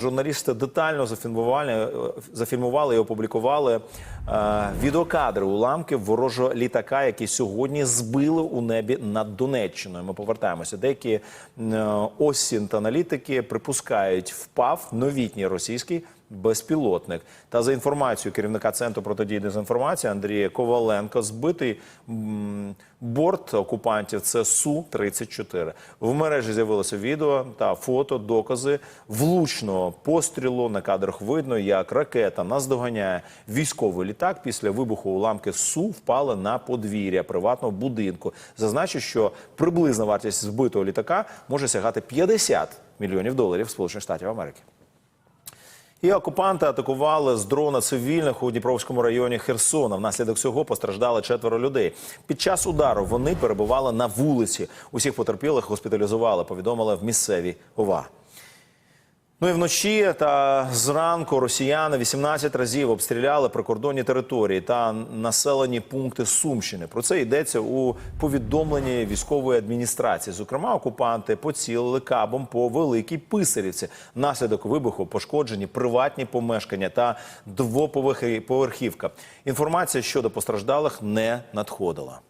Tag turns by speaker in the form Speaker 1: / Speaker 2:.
Speaker 1: Журналісти детально зафільмували, е, зафільмували і опублікували е, відеокадри уламків ворожого літака, які сьогодні збили у небі над Донеччиною. Ми повертаємося. Деякі е, осінт-аналітики припускають, впав новітній російський безпілотник. Та за інформацією керівника центру протидії дезінформації Андрія Коваленко, збитий м, борт окупантів це су 34 В мережі з'явилося відео та фото, докази влучного пострілу. На кадрах видно, як ракета наздоганяє військовий літак. Після вибуху уламки су впали на подвір'я приватного будинку. Зазначу, що приблизна вартість збитого літака може сягати 50 мільйонів доларів Сполучених Штатів Америки. І окупанти атакували з дрона цивільних у Дніпровському районі Херсона. Внаслідок цього постраждали четверо людей. Під час удару вони перебували на вулиці. Усіх потерпілих госпіталізували. Повідомили в місцевій ОВА. Ну і вночі та зранку росіяни 18 разів обстріляли прикордонні території та населені пункти Сумщини. Про це йдеться у повідомленні військової адміністрації. Зокрема, окупанти поцілили кабом по великій писарівці. Наслідок вибуху пошкоджені приватні помешкання та двоповерхівка. Інформація щодо постраждалих не надходила.